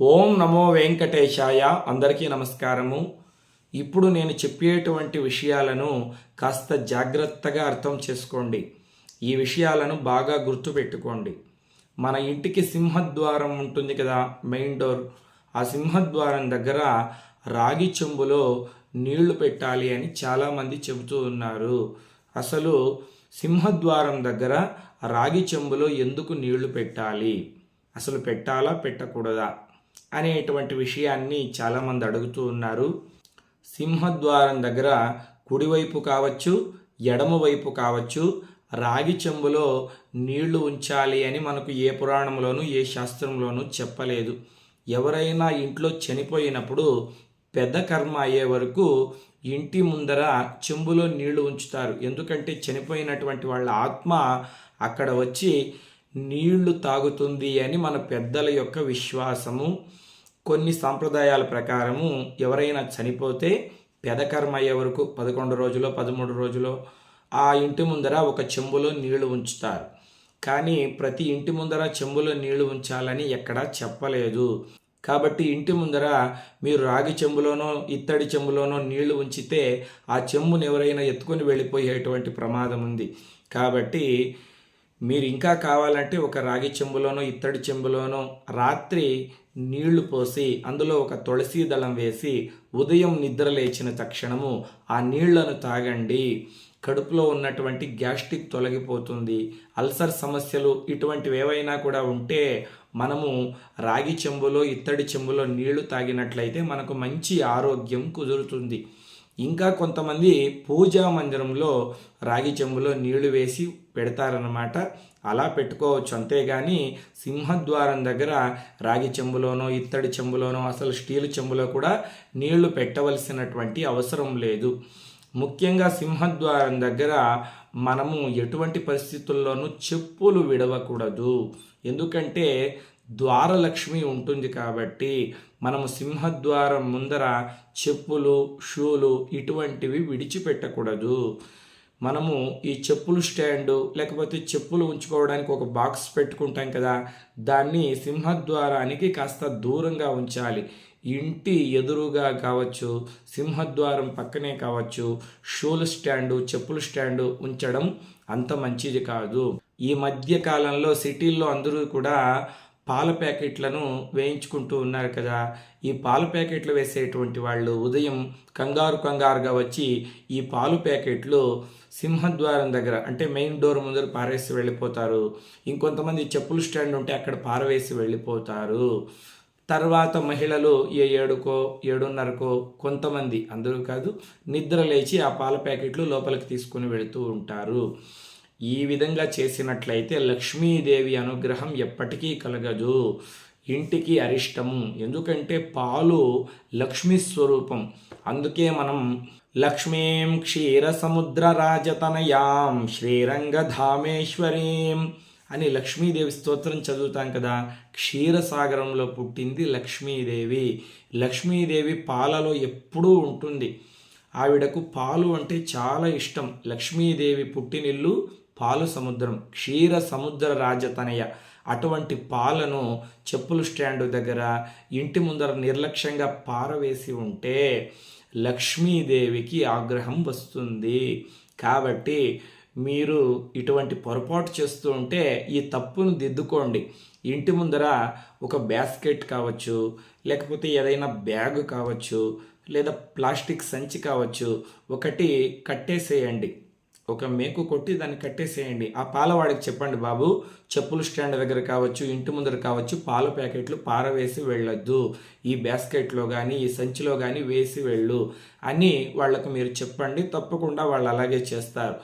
ఓం నమో వెంకటేశాయ. అందరికీ నమస్కారము. ఇప్పుడు నేను చెప్పేటువంటి విషయాలను కాస్త జాగ్రత్తగా అర్థం చేసుకోండి. ఈ విషయాలను బాగా గుర్తుపెట్టుకోండి. మన ఇంటికి సింహద్వారం ఉంటుంది కదా మెయిన్ డోర్. ఆ సింహద్వారం దగ్గర రాగి చెంబులో నీళ్ళు పెట్టాలి అని చాలామంది చెబుతూ ఉన్నారు. అసలు సింహద్వారం దగ్గర రాగి చెంబులో ఎందుకు నీళ్ళు పెట్టాలి? అసలు పెట్టాలా పెట్టకూడదా? అనేటువంటి విషయాన్ని చాలామంది అడుగుతూ ఉన్నారు. సింహద్వారం దగ్గర కుడివైపు కావచ్చు ఎడమవైపు కావచ్చు రాగి చెంబులో నీళ్ళు ఉంచాలి అని మనకు ఏ పురాణంలోనూ ఏ శాస్త్రంలోనూ చెప్పలేదు. ఎవరైనా ఇంట్లో చనిపోయినప్పుడు పెద్ద కర్మ అయ్యే వరకు ఇంటి ముందర చెంబులో నీళ్ళు ఉంచుతారు. ఎందుకంటే చనిపోయినటువంటి వాళ్ళ ఆత్మ అక్కడ వచ్చి నీళ్ళు తాగుతుంది అని మన పెద్దల యొక్క విశ్వాసము. కొన్ని సాంప్రదాయాల ప్రకారము ఎవరైనా చనిపోతే పెదకర్మ అయ్యే వరకు పదకొండు రోజులో పదమూడు రోజులో ఆ ఇంటి ముందర ఒక చెంబులో నీళ్ళు ఉంచుతారు. కానీ ప్రతి ఇంటి ముందర చెంబులో నీళ్ళు ఉంచాలని ఎక్కడా చెప్పలేదు. కాబట్టి ఇంటి ముందర మీరు రాగి చెంబులోనో ఇత్తడి చెంబులోనో నీళ్ళు ఉంచితే ఆ చెంబును ఎవరైనా ఎత్తుకొని వెళ్ళిపోయేటువంటి ప్రమాదం ఉంది. కాబట్టి మీరు ఇంకా కావాలంటే ఒక రాగి చెంబులోనో ఇత్తడి చెంబులోనో రాత్రి నీళ్ళు పోసి అందులో ఒక తులసి దళం వేసి ఉదయం నిద్ర లేచిన తక్షణము ఆ నీళ్ళను తాగండి. కడుపులో ఉన్నటువంటి గ్యాస్ట్రిక్ తొలగిపోతుంది. అల్సర్ సమస్యలు ఇటువంటివి ఏవైనా కూడా ఉంటే మనము రాగి చెంబులో ఇత్తడి చెంబులో నీళ్ళు తాగినట్లయితే మనకు మంచి ఆరోగ్యం కుదురుతుంది. ఇంకా కొంతమంది పూజా మందిరంలో రాగి చెంబులో నీళ్ళు వేసి పెడతారన్నమాట. అలా పెట్టుకోవచ్చు. అంతేగాని సింహద్వారం దగ్గర రాగి చెంబులోనో ఇత్తడి చెంబులోనో అసలు స్టీల్ చెంబులో కూడా నీళ్ళు పెట్టవలసినటువంటి అవసరం లేదు. ముఖ్యంగా సింహద్వారం దగ్గర మనము ఎటువంటి పరిస్థితుల్లోనూ చెప్పులు విడవకూడదు. ఎందుకంటే ద్వారలక్ష్మి ఉంటుంది కాబట్టి మనము సింహద్వారం ముందర చెప్పులు షూలు ఇటువంటివి విడిచిపెట్టకూడదు. మనము ఈ చెప్పులు స్టాండు లేకపోతే చెప్పులు ఉంచుకోవడానికి ఒక బాక్స్ పెట్టుకుంటాం కదా దాన్ని సింహద్వారానికి కాస్త దూరంగా ఉంచాలి. ఇంటి ఎదురుగా కావచ్చు సింహద్వారం పక్కనే కావచ్చు షూల స్టాండు చెప్పుల స్టాండు ఉంచడం అంత మంచిది కాదు. ఈ మధ్య కాలంలో సిటీల్లో అందరూ కూడా పాల ప్యాకెట్లను వేయించుకుంటూ ఉన్నారు కదా. ఈ పాల ప్యాకెట్లు వేసేటువంటి వాళ్ళు ఉదయం కంగారు కంగారుగా వచ్చి ఈ పాలు ప్యాకెట్లు సింహద్వారం దగ్గర అంటే మెయిన్ డోర్ ముందర పారేసి వెళ్ళిపోతారు. ఇంకొంతమంది చెప్పుల స్టాండ్ ఉంటే అక్కడ పారవేసి వెళ్ళిపోతారు. తర్వాత మహిళలు ఏ ఏడుకో ఏడున్నరకో కొంతమంది అందరూ కాదు నిద్ర లేచి ఆ పాల ప్యాకెట్లు లోపలికి తీసుకుని వెళుతూ ఉంటారు. ఈ విధంగా చేసినట్లయితే లక్ష్మీదేవి అనుగ్రహం ఎప్పటికీ కలగదు. ఇంటికి అరిష్టము. ఎందుకంటే పాలు లక్ష్మీ స్వరూపం. అందుకే మనం లక్ష్మీం క్షీర సముద్ర శ్రీరంగధామేశ్వరీం అని లక్ష్మీదేవి స్తోత్రం చదువుతాం కదా. క్షీరసాగరంలో పుట్టింది లక్ష్మీదేవి. లక్ష్మీదేవి పాలలో ఎప్పుడూ ఉంటుంది. ఆవిడకు పాలు అంటే చాలా ఇష్టం. లక్ష్మీదేవి పుట్టినిల్లు పాలు సముద్రం క్షీర సముద్ర రాజతనయ అటువంటి పాలను చెప్పుల స్టాండు దగ్గర ఇంటి ముందర నిర్లక్ష్యంగా పారవేసి ఉంటే లక్ష్మీదేవికి ఆగ్రహం వస్తుంది. కాబట్టి మీరు ఇటువంటి పొరపాటు చేస్తూ ఉంటే ఈ తప్పును దిద్దుకోండి. ఇంటి ముందర ఒక బాస్కెట్ కావచ్చు లేకపోతే ఏదైనా బ్యాగ్ కావచ్చు లేదా ప్లాస్టిక్ సంచి కావచ్చు ఒకటి కట్టేసేయండి. ఒక మేకు కొట్టి దాన్ని కట్టేసేయండి. ఆ పాలవాడికి చెప్పండి బాబు. చెప్పులు స్టాండ్ దగ్గర కావచ్చు ఇంటి ముందర కావచ్చు పాల ప్యాకెట్లు పారవేసి వెళ్ళొద్దు. ఈ బాస్కెట్లో కానీ ఈ సంచిలో కానీ వేసి వెళ్ళు. అని వాళ్ళకు మీరు చెప్పండి. తప్పకుండా వాళ్ళు అలాగే చేస్తారు.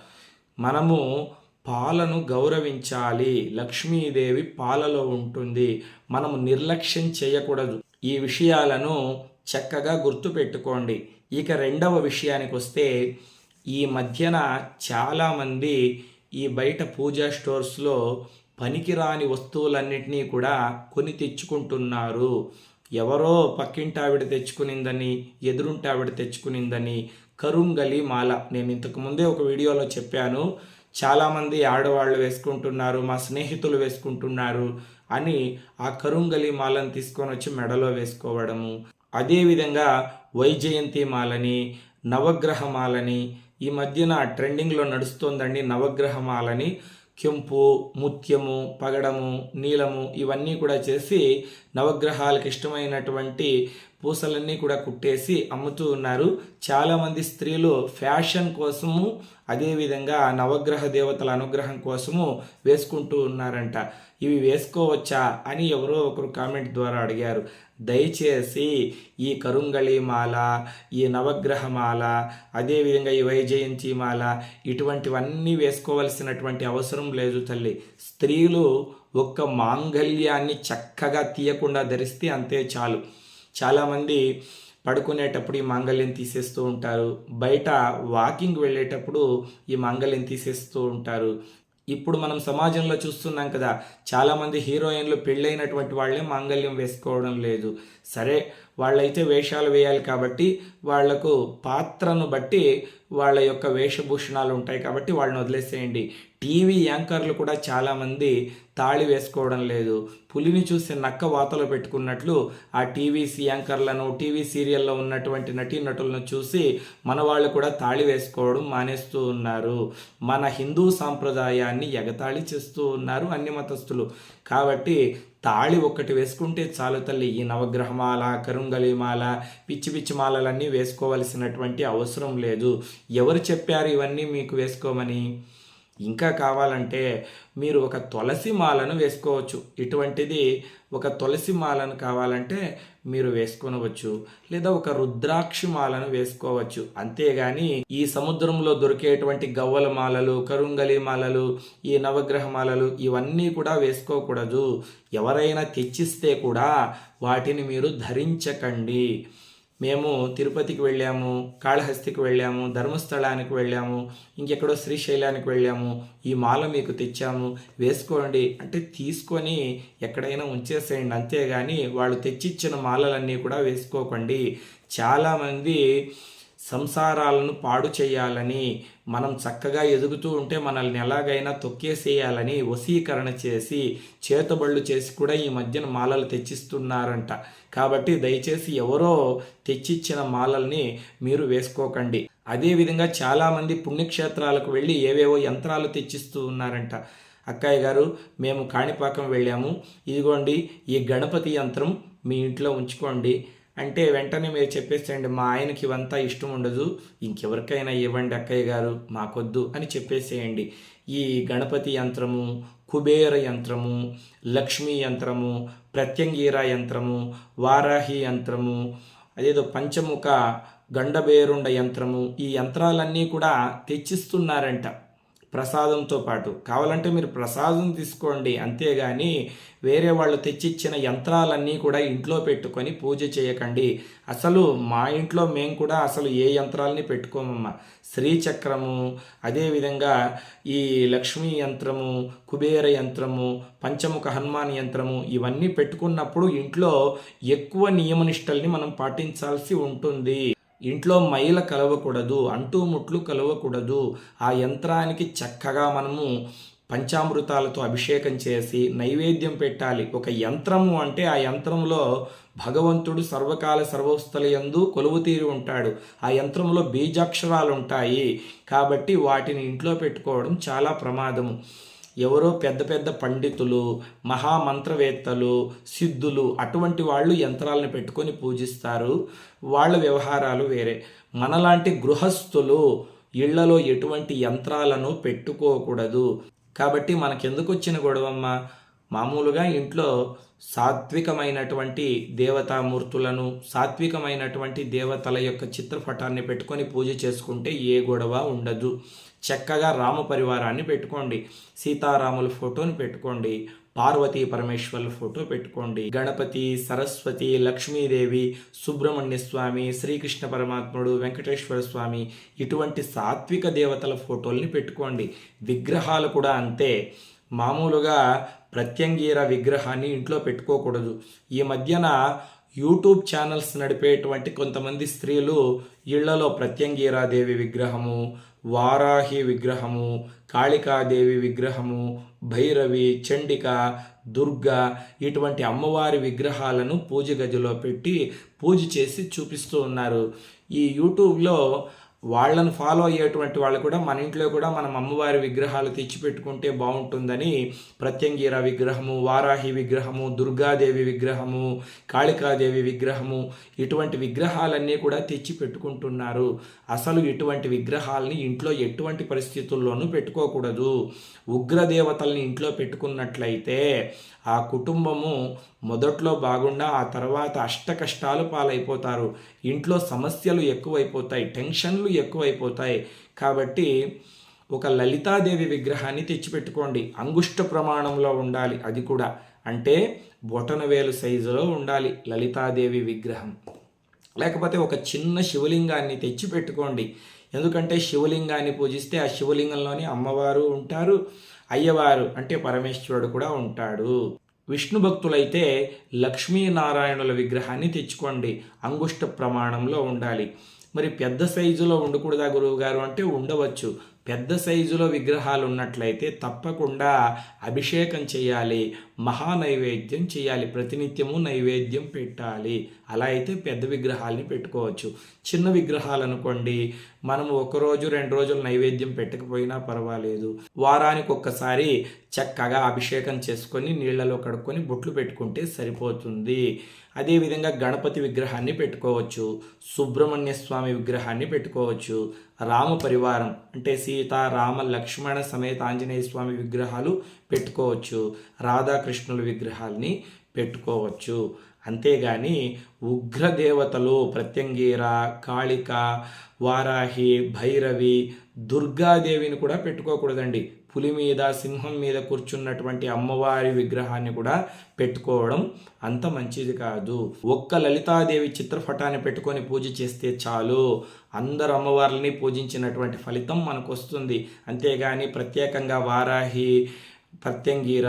మనము పాలను గౌరవించాలి. లక్ష్మీదేవి పాలలో ఉంటుంది. మనము నిర్లక్ష్యం చేయకూడదు. ఈ విషయాలను చక్కగా గుర్తుపెట్టుకోండి. ఇక రెండవ విషయానికి వస్తే ఈ మధ్యన చాలామంది ఈ బయట పూజా స్టోర్స్లో పనికిరాని వస్తువులన్నింటినీ కూడా కొని తెచ్చుకుంటున్నారు. ఎవరో పక్కింటి ఆవిడ తెచ్చుకునిందని ఎదురుంటావిడ తెచ్చుకునిందని కరుంగలి మాల. నేను ఇంతకుముందే ఒక వీడియోలో చెప్పాను చాలామంది ఆడవాళ్ళు వేసుకుంటున్నారు మా స్నేహితులు వేసుకుంటున్నారు అని ఆ కరుంగలి మాలను తీసుకొని వచ్చి మెడలో వేసుకోవడము. అదేవిధంగా వైజయంతి మాలని నవగ్రహమాలని. ఈ మధ్యన ట్రెండింగ్లో నడుస్తోందండి నవగ్రహమాలని. కెంపు ముత్యము పగడము నీలము ఇవన్నీ కూడా చేసి నవగ్రహాలకు ఇష్టమైనటువంటి పూసలన్నీ కూడా కుట్టేసి అమ్ముతూ ఉన్నారు. చాలామంది స్త్రీలు ఫ్యాషన్ కోసము అదేవిధంగా నవగ్రహ దేవతల అనుగ్రహం కోసము వేసుకుంటూ ఉన్నారంట. ఇవి వేసుకోవచ్చా అని ఎవరో ఒకరు కామెంట్ ద్వారా అడిగారు. దయచేసి ఈ కరుంగళి మాల ఈ నవగ్రహ మాల అదేవిధంగా ఈ వైజయంతి మాల ఇటువంటివన్నీ వేసుకోవలసినటువంటి అవసరం లేదు తల్లి. స్త్రీలు ఒక్క మాంగళ్యాన్ని చక్కగా తీయకుండా ధరిస్తే అంతే చాలు. చాలామంది పడుకునేటప్పుడు ఈ మాంగళ్యం తీసేస్తూ ఉంటారు. బయట వాకింగ్ వెళ్ళేటప్పుడు ఈ మాంగళ్యం తీసేస్తూ ఉంటారు. ఇప్పుడు మనం సమాజంలో చూస్తున్నాం కదా చాలామంది హీరోయిన్లు పెళ్ళైనటువంటి వాళ్ళే మాంగళ్యం వేసుకోవడం లేదు. సరే వాళ్ళైతే వేషాలు వేయాలి కాబట్టి వాళ్ళకు పాత్రను బట్టి వాళ్ళ యొక్క వేషభూషణాలు ఉంటాయి కాబట్టి వాళ్ళని వదిలేసేయండి. టీవీ యాంకర్లు కూడా చాలామంది తాళి వేసుకోవడం లేదు. పులిని చూసి నక్క వాతలో పెట్టుకున్నట్లు ఆ టీవీ యాంకర్లను టీవీ సీరియల్లో ఉన్నటువంటి నటీనటులను చూసి మన వాళ్ళు కూడా తాళి వేసుకోవడం మానేస్తూ ఉన్నారు. మన హిందూ సాంప్రదాయాన్ని ఎగతాళి చేస్తూ ఉన్నారు అన్ని మతస్థులు. కాబట్టి తాళి ఒక్కటి వేసుకుంటే చాలు తల్లి ఈ నవగ్రహమాల కరుంగలిమాల పిచ్చి పిచ్చి మాలలన్నీ వేసుకోవలసినటువంటి అవసరం లేదు. ఎవరు చెప్పారు ఇవన్నీ మీకు వేసుకోమని? ఇంకా కావాలంటే మీరు ఒక తులసి మాలను వేసుకోవచ్చు. ఇటువంటిది ఒక తులసి మాలను కావాలంటే మీరు వేసుకొనవచ్చు లేదా ఒక రుద్రాక్షి మాలను వేసుకోవచ్చు. అంతేగాని ఈ సముద్రంలో దొరికేటువంటి గవ్వల మాలలు కరుంగలి మాలలు ఈ నవగ్రహ మాలలు ఇవన్నీ కూడా వేసుకోకూడదు. ఎవరైనా తెచ్చిస్తే కూడా వాటిని మీరు ధరించకండి. మేము తిరుపతికి వెళ్ళాము కాళహస్తికి వెళ్ళాము ధర్మస్థలానికి వెళ్ళాము ఇంకెక్కడో శ్రీశైలానికి వెళ్ళాము ఈ మాల మీకు తెచ్చాము వేసుకోండి అంటే తీసుకొని ఎక్కడైనా ఉంచేసేయండి. అంతేగాని వాళ్ళు తెచ్చిచ్చిన మాలలన్నీ కూడా వేసుకోకండి. చాలామంది సంసారాలను పాడు చేయాలని మనం చక్కగా ఎదుగుతూ ఉంటే మనల్ని ఎలాగైనా తొక్కేసేయాలని వశీకరణ చేసి చేతబళ్ళు చేసి కూడా ఈ మధ్యన మాలలు తెచ్చిస్తున్నారంట. కాబట్టి దయచేసి ఎవరో తెచ్చిచ్చిన మాలల్ని మీరు వేసుకోకండి. అదేవిధంగా చాలామంది పుణ్యక్షేత్రాలకు వెళ్ళి ఏవేవో యంత్రాలు తెచ్చిస్తూ ఉన్నారంట. అక్కయ్య గారు మేము కాణిపాకం వెళ్ళాము. ఇదిగోండి ఈ గణపతి యంత్రం మీ ఇంట్లో ఉంచుకోండి. అంటే వెంటనే మీరు చెప్పేసేయండి మా ఆయనకి ఇవంతా ఇష్టం ఉండదు ఇంకెవరికైనా ఇవ్వండి అక్కయ్య గారు మాకొద్దు అని చెప్పేసేయండి. ఈ గణపతి యంత్రము కుబేర యంత్రము లక్ష్మీ యంత్రము ప్రత్యంగీర యంత్రము వారాహి యంత్రము అదేదో పంచముఖ గండబేరుండ యంత్రము ఈ యంత్రాలన్నీ కూడా తెచ్చిస్తున్నారంట. ప్రసాదంతో పాటు. కావాలంటే మీరు ప్రసాదం తీసుకోండి. అంతేగాని వేరే వాళ్ళు తెచ్చిచ్చిన యంత్రాలన్నీ కూడా ఇంట్లో పెట్టుకొని పూజ చేయకండి. అసలు మా ఇంట్లో మేము కూడా అసలు ఏ యంత్రాలని పెట్టుకోమమ్మా. శ్రీచక్రము అదేవిధంగా ఈ లక్ష్మీ యంత్రము కుబేర యంత్రము పంచముఖ హనుమాన్ యంత్రము ఇవన్నీ పెట్టుకున్నప్పుడు ఇంట్లో ఎక్కువ నియమనిష్టల్ని మనం పాటించాల్సి ఉంటుంది. ఇంట్లో మైల కలవకూడదు అంటుముట్లు కలవకూడదు. ఆ యంత్రానికి చక్కగా మనము పంచామృతాలతో అభిషేకం చేసి నైవేద్యం పెట్టాలి. ఒక యంత్రము అంటే ఆ యంత్రంలో భగవంతుడు సర్వకాల సర్వస్థలయందు కొలువు తీరి ఉంటాడు. ఆ యంత్రంలో బీజాక్షరాలు ఉంటాయి. కాబట్టి వాటిని ఇంట్లో పెట్టుకోవడం చాలా ప్రమాదము. ఎవరో పెద్ద పెద్ద పండితులు మహామంత్రవేత్తలు సిద్ధులు అటువంటి వాళ్ళు యంత్రాలను పెట్టుకొని పూజిస్తారు. వాళ్ళ వ్యవహారాలు వేరే. మనలాంటి గృహస్థులు ఇళ్ళలో ఎటువంటి యంత్రాలను పెట్టుకోకూడదు. కాబట్టి మనకెందుకు వచ్చిన గొడవమ్మ? మామూలుగా ఇంట్లో సాత్వికమైనటువంటి దేవతామూర్తులను సాత్వికమైనటువంటి దేవతల యొక్క చిత్రపటాన్ని పెట్టుకొని పూజ చేసుకుంటే ఏ గొడవ ఉండదు. చక్కగా రామ పరివారాన్ని పెట్టుకోండి. సీతారాముల ఫోటోని పెట్టుకోండి. పార్వతీ పరమేశ్వర్ల ఫోటో పెట్టుకోండి. గణపతి సరస్వతి లక్ష్మీదేవి సుబ్రహ్మణ్య స్వామి శ్రీకృష్ణ పరమాత్ముడు వెంకటేశ్వర స్వామి ఇటువంటి సాత్విక దేవతల ఫోటోల్ని పెట్టుకోండి. విగ్రహాలు కూడా అంతే. మామూలుగా ప్రత్యంగీర విగ్రహాన్ని ఇంట్లో పెట్టుకోకూడదు. ఈ మధ్యన యూట్యూబ్ ఛానల్స్ నడిపేటువంటి కొంతమంది స్త్రీలు ఇళ్ళలో ప్రత్యంగీరాదేవి విగ్రహము వారాహి విగ్రహము కాళికాదేవి విగ్రహము భైరవి చండిక దుర్గా ఇటువంటి అమ్మవారి విగ్రహాలను పూజ గదిలో పెట్టి పూజ చేసి చూపిస్తూ ఉన్నారు. ఈ యూట్యూబ్లో వాళ్ళను ఫాలో అయ్యేటువంటి వాళ్ళు కూడా మన ఇంట్లో కూడా మనం అమ్మవారి విగ్రహాలు తెచ్చిపెట్టుకుంటే బాగుంటుందని ప్రత్యంగీర విగ్రహము వారాహి విగ్రహము దుర్గాదేవి విగ్రహము కాళికాదేవి విగ్రహము ఇటువంటి విగ్రహాలన్నీ కూడా తెచ్చి పెట్టుకుంటున్నారు అసలు ఇటువంటి విగ్రహాలని ఇంట్లో ఎటువంటి పరిస్థితుల్లోనూ పెట్టుకోకూడదు. ఉగ్రదేవతల్ని ఇంట్లో పెట్టుకున్నట్లయితే ఆ కుటుంబము మొదట్లో బాగుండా ఆ తర్వాత అష్ట కష్టాలు పాలైపోతారు. ఇంట్లో సమస్యలు ఎక్కువైపోతాయి టెన్షన్లు ఎక్కువైపోతాయి. కాబట్టి ఒక లలితాదేవి విగ్రహాన్ని తెచ్చిపెట్టుకోండి. అంగుష్ట ప్రమాణంలో ఉండాలి అది కూడా. అంటే బొటనవేలు సైజులో ఉండాలి లలితాదేవి విగ్రహం. లేకపోతే ఒక చిన్న శివలింగాన్ని తెచ్చిపెట్టుకోండి. ఎందుకంటే శివలింగాన్ని పూజిస్తే ఆ శివలింగంలోని అమ్మవారు ఉంటారు అయ్యవారు అంటే పరమేశ్వరుడు కూడా ఉంటాడు. విష్ణు భక్తులైతే లక్ష్మీనారాయణుల విగ్రహాన్ని తెచ్చుకోండి. అంగుష్ట ప్రమాణంలో ఉండాలి. మరి పెద్ద సైజులో ఉండకూడదా గురువు గారు అంటే ఉండవచ్చు. పెద్ద సైజులో విగ్రహాలు ఉన్నట్లయితే తప్పకుండా అభిషేకం చేయాలి మహా నైవేద్యం చేయాలి ప్రతినిత్యము నైవేద్యం పెట్టాలి. అలా అయితే పెద్ద విగ్రహాలని పెట్టుకోవచ్చు. చిన్న విగ్రహాలు అనుకోండి మనము ఒకరోజు రెండు రోజులు నైవేద్యం పెట్టకపోయినా పర్వాలేదు. వారానికి ఒక్కసారి చక్కగా అభిషేకం చేసుకొని నీళ్ళలో కడుక్కొని బొట్లు పెట్టుకుంటే సరిపోతుంది. అదేవిధంగా గణపతి విగ్రహాన్ని పెట్టుకోవచ్చు. సుబ్రహ్మణ్య స్వామి విగ్రహాన్ని పెట్టుకోవచ్చు. రామ పరివారం అంటే సీత రామ లక్ష్మణ సమేత ఆంజనేయ స్వామి విగ్రహాలు పెట్టుకోవచ్చు. రాధాకృష్ణుల విగ్రహాల్ని పెట్టుకోవచ్చు. అంతేగాని ఉగ్రదేవతలు ప్రత్యంగీర కాళిక వారాహి భైరవి దుర్గాదేవిని కూడా పెట్టుకోకూడదండి. పులి మీద సింహం మీద కూర్చున్నటువంటి అమ్మవారి విగ్రహాన్ని కూడా పెట్టుకోవడం అంత మంచిది కాదు. ఒక్క లలితాదేవి చిత్రపటాన్ని పెట్టుకొని పూజ చేస్తే చాలు. అందరు అమ్మవార్లని పూజించినటువంటి ఫలితం మనకు వస్తుంది అంతేగాని ప్రత్యేకంగా వారాహి ప్రత్యంగీర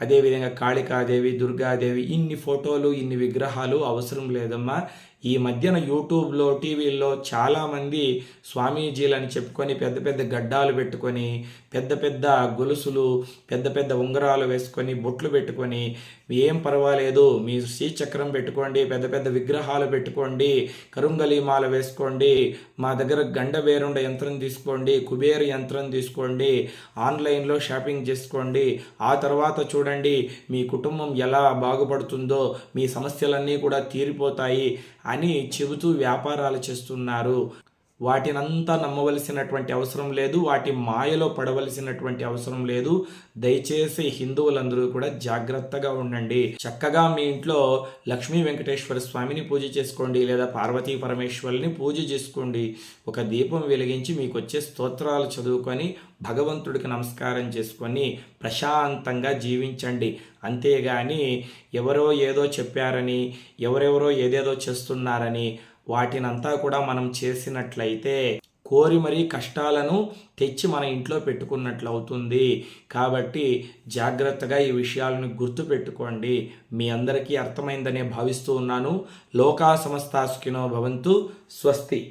అదేవిధంగా కాళికాదేవి దుర్గాదేవి ఇన్ని ఫోటోలు ఇన్ని విగ్రహాలు అవసరం లేదమ్మా. ఈ మధ్యన యూట్యూబ్లో టీవీల్లో చాలామంది స్వామీజీలని చెప్పుకొని పెద్ద పెద్ద గడ్డాలు పెట్టుకొని పెద్ద పెద్ద గొలుసులు పెద్ద పెద్ద ఉంగరాలు వేసుకొని బొట్లు పెట్టుకొని ఏం పర్వాలేదు. మీ శ్రీచక్రం పెట్టుకోండి పెద్ద పెద్ద విగ్రహాలు పెట్టుకోండి కరుంగలి మాల వేసుకోండి మా దగ్గర గండ వేరుండ యంత్రం తీసుకోండి కుబేర యంత్రం తీసుకోండి ఆన్లైన్లో షాపింగ్ చేసుకోండి. ఆ తర్వాత చూడండి మీ కుటుంబం ఎలా బాగుపడుతుందో మీ సమస్యలన్నీ కూడా తీరిపోతాయి అని చెబుతూ వ్యాపారాలు చేస్తున్నారు. వాటినంతా నమ్మవలసినటువంటి అవసరం లేదు వాటి మాయలో పడవలసినటువంటి అవసరం లేదు. దయచేసి హిందువులందరూ కూడా జాగ్రత్తగా ఉండండి. చక్కగా మీ ఇంట్లో లక్ష్మీ వెంకటేశ్వర స్వామిని పూజ చేసుకోండి లేదా పార్వతీ పరమేశ్వరుని పూజ చేసుకోండి. ఒక దీపం వెలిగించి మీకు వచ్చే స్తోత్రాలు చదువుకొని భగవంతుడికి నమస్కారం చేసుకొని ప్రశాంతంగా జీవించండి. అంతేగాని ఎవరో ఏదో చెప్పారని ఎవరెవరో ఏదేదో చేస్తున్నారని వాటినంతా కూడా మనం చేసినట్లయితే కోరి మరీ కష్టాలను తెచ్చి మన ఇంట్లో పెట్టుకున్నట్లు అవుతుంది కాబట్టి జాగ్రత్తగా ఈ విషయాలను గుర్తుపెట్టుకోండి. మీ అందరికీ అర్థమైందనే భావిస్తూ ఉన్నాను. లోకా సమస్తాసుకినో భవంతు. స్వస్తి.